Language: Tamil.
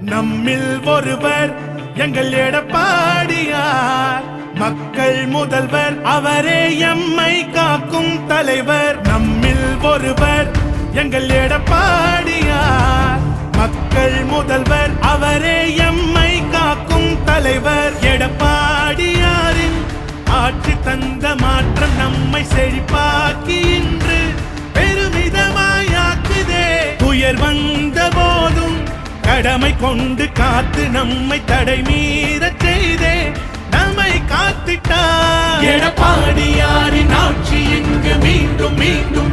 நம்மில் ஒருவர் எங்கள் எடப்பாடியார். மக்கள் முதல்வர் அவரே எம்மை காக்கும் தலைவர். நம்மில் ஒருவர் எங்கள் எடப்பாடியார். மக்கள் முதல்வர் அவரே எம்மை காக்கும் தலைவர். எடப்பாடியாரின் ஆட்சி தந்த மாற்றம் நம்மை செழிப்பார் கடமை கொண்டு காத்து நம்மை தடை மீற செய்தே. நம்மை காத்திட்டார். எடப்பாடியாரின் ஆட்சி இங்கு மீண்டும் மீண்டும்